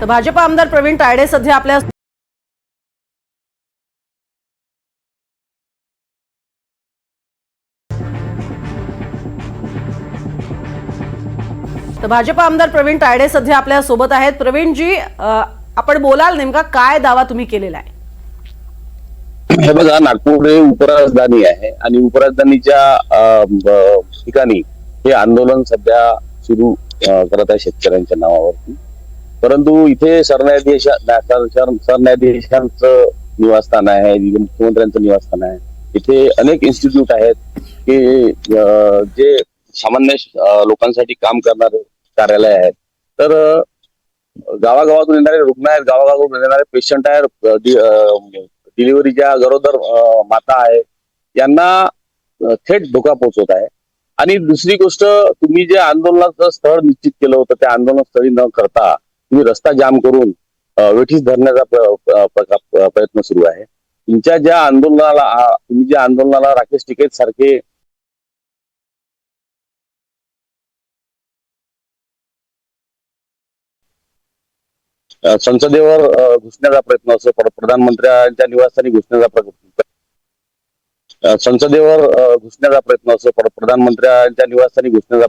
तर भाजप आमदार प्रवीण तायडे सध्या आपल्या तर भाजप आमदार प्रवीण तायडे सध्या आपल्यासोबत आहेत. प्रवीणजी आपण बोलाल नेमका काय दावा तुम्ही केलेला आहे? हे बघा नागपूर हे उपराजधानी आहे आणि उपराजधानीच्या ठिकाणी हे आंदोलन सध्या सुरू करत आहे शेतकऱ्यांच्या नावावरती. परंतु इथे सरन्यायाधीश सरन्यायाधीशांचं निवासस्थान आहे मुख्यमंत्र्यांचं निवासस्थान आहे. इथे अनेक इन्स्टिट्यूट आहेत की जे सामान्य लोकांसाठी काम करणारे कार्यालय आहेत. तर गावागावातून येणारे रुग्ण आहेत गावागावातून येणारे पेशंट आहेत डिलिव्हरीच्या म्हणजे गरोदर माता आहे यांना थेट धोका पोहोचवत आहे. आणि दुसरी गोष्ट तुम्ही जे आंदोलनाचं स्थळ निश्चित केलं होतं त्या आंदोलनस्थळी न करता तुम्ही रस्ता जाम करून वेठीस धरण्याचा प्रयत्न सुरू आहे. तुमच्या ज्या आंदोलनाला तुम्ही ज्या आंदोलनाला राकेश टिकेत सारखे संसदेवर घुसण्याचा प्रयत्न असो प्रधानमंत्र्यांच्या निवासस्थानी घुसण्याचा प्रयत्न संसदेवर घुसण्याचा प्रयत्न असो प्रधानमंत्र्यांच्या निवासस्थानी घुसण्याचा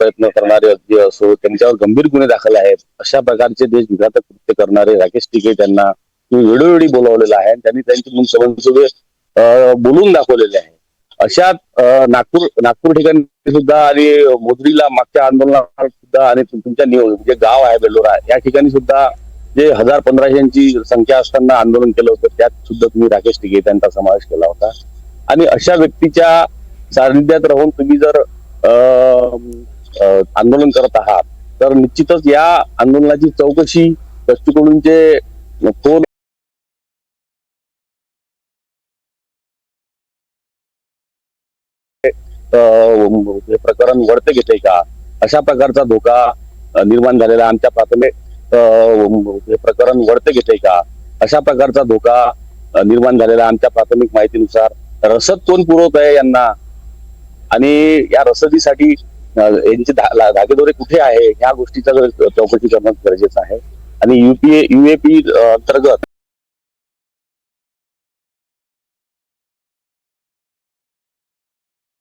प्रयत्न करणारे जे असो त्यांच्यावर गंभीर गुन्हे दाखल आहेत. अशा प्रकारचे देश विघातक कृत्य करणारे राकेश टिके त्यांना वेळोवेळी बोलावलेलं आहे आणि त्यांनी त्यांची मुंसबंसुबे बोलून दाखवलेले आहे. अशा नागपूर नागपूर ठिकाणी सुद्धा आणि मोदरीला मागच्या आंदोलनात सुद्धा आणि तुमच्या नियोजन जे गाव आहे बेलोरा या ठिकाणी सुद्धा जे हजार पंधराशेची संख्या असताना आंदोलन केलं होतं त्यात सुद्धा तुम्ही राकेश टिके यांचा समावेश केला होता. आणि अशा व्यक्तीच्या सानिध्यात राहून तुम्ही जर अं, आंदोलन करत आहात तर निश्चितच या आंदोलनाची चौकशी दृष्टिकोनचे कोण हे प्रकरण वळते घेते का? अशा प्रकारचा धोका निर्माण झालेला आमच्या प्राथमिक हे प्रकरण वळते घेते का? अशा प्रकारचा धोका निर्माण झालेला आमच्या प्राथमिक माहितीनुसार रसद कोण पुरवत आहे यांना? आणि या रसदीसाठी यांचे धागेदोरे कुठे आहे? ह्या गोष्टीचा चौकशी करणं गरजेचं आहे. आणि युपीए युएपी अंतर्गत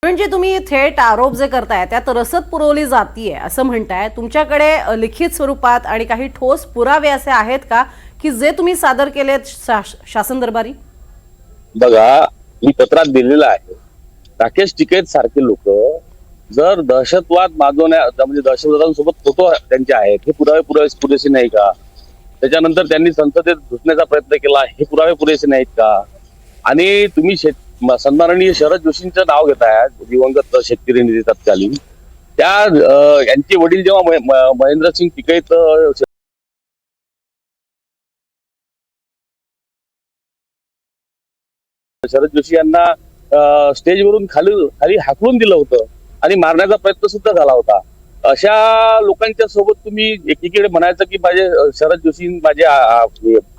प्रवीणजी तुम्ही थेट आरोप जे करताय त्यात रसद पुरवली जातीये असं म्हणताय. तुमच्याकडे लिखित स्वरूपात आणि काही ठोस पुरावे असे आहेत का की जे तुम्ही सादर केलेत शासन दरबारी? बघा मी पत्रात दिलेलं आहे. राकेश टिकेत सारखे लोक जर दहशतवाद माजवण्या म्हणजे दहशतवादांसोबत फोटो त्यांचे आहेत हे पुरावे पुरावे पुरेसे नाही का? त्याच्यानंतर त्यांनी संसदेत घुसण्याचा प्रयत्न केला हे पुरावे पुरेसे नाहीत का? आणि तुम्ही शेत सन्माननीय शरद जोशींचं नाव घेताय दिवंगत शेतकरी नेते तत्कालीन. त्या यांचे वडील जेव्हा महेंद्रसिंग टिकैत शरद जोशी यांना स्टेजवरून खाली खाली हाकलून दिलं होतं आणि मारण्याचा प्रयत्न सुद्धा झाला होता. अशा लोकांच्या सोबत तुम्ही एकीकडे म्हणायचं की माझे शरद जोशी माझे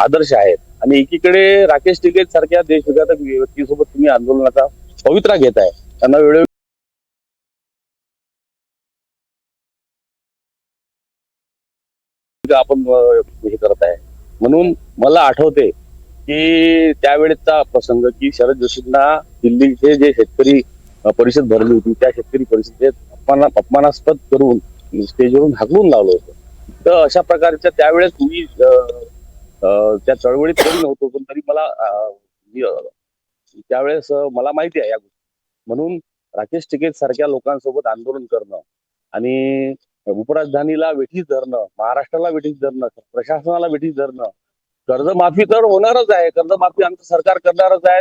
आदर्श आहेत आणि एकीकडे राकेश टिकेत सारख्या देशविघातक व्यक्तीसोबत तुम्ही आंदोलनाचा पवित्रा घेत आहे. त्यांना वेळोवेळी आपण हे करत आहे. म्हणून मला आठवते की त्यावेळेचा प्रसंग की शरद जोशींना दिल्लीचे जे शेतकरी परिषद भरली होती त्या शेतकरी परिषदेत अपमाना अपमानास्पद करून स्टेजवरून हाकलून लावलं होतं. तर अशा प्रकारच्या त्यावेळेस मी त्या चळवळीत तरी नव्हतो पण तरी मला त्यावेळेस मला माहिती आहे या गोष्टी. म्हणून राकेश टिकेत सारख्या लोकांसोबत आंदोलन करणं आणि उपराजधानीला वेठीस धरणं महाराष्ट्राला वेठीस धरणं प्रशासनाला वेठीस धरणं कर्जमाफी तर होणारच आहे. कर्जमाफी आमचं सरकार करणारच आहे.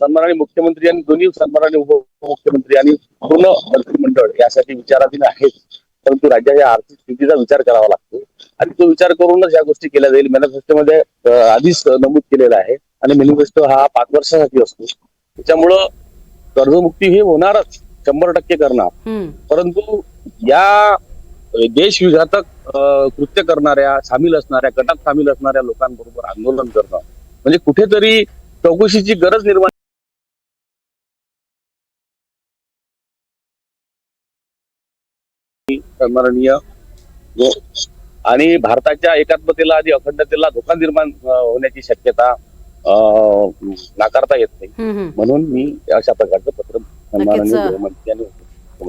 सन्माननीय मुख्यमंत्री आणि दोन्ही सन्माननीय उपमुख्यमंत्री आणि पूर्ण मंत्रिमंडळ यासाठी विचाराधीन आहेत. परंतु राज्याच्या आर्थिक स्थितीचा विचार करावा लागतो. आणि तो विचार करूनच या गोष्टी केल्या जाईल. मॅनिफेस्टोमध्ये आधीच नमूद केलेला आहे. आणि मॅनिफेस्टो हा पाच वर्षासाठी असतो. त्याच्यामुळं कर्जमुक्ती हे होणारच. शंभर टक्के करणार. परंतु या देशविघातक कृत्य करणाऱ्या सामील असणाऱ्या गटात सामील असणाऱ्या लोकांबरोबर आंदोलन करणं म्हणजे कुठेतरी चौकशीची गरज निर्माण सन्माननीय आणि भारताच्या एकात्मतेला आणि अखंडतेला धोका निर्माण होण्याची शक्यता नाकारता येत नाही. म्हणून मी अशा प्रकारचं पत्र माननीय नक्कीच.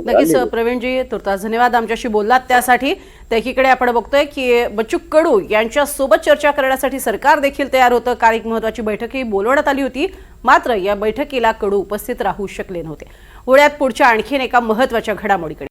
नक्कीच. प्रवीणजी तुर्तास धन्यवाद आमच्याशी बोललात त्यासाठी. तर एकीकडे आपण बघतोय की बच्चू कडू यांच्या सोबत चर्चा करण्यासाठी सरकार देखील तयार होतं. काल एक महत्वाची बैठकही बोलवण्यात आली होती. मात्र या बैठकीला कडू उपस्थित राहू शकले नव्हते. पुण्यात पुढच्या आणखीन एका महत्त्वाच्या घडामोडीकडे.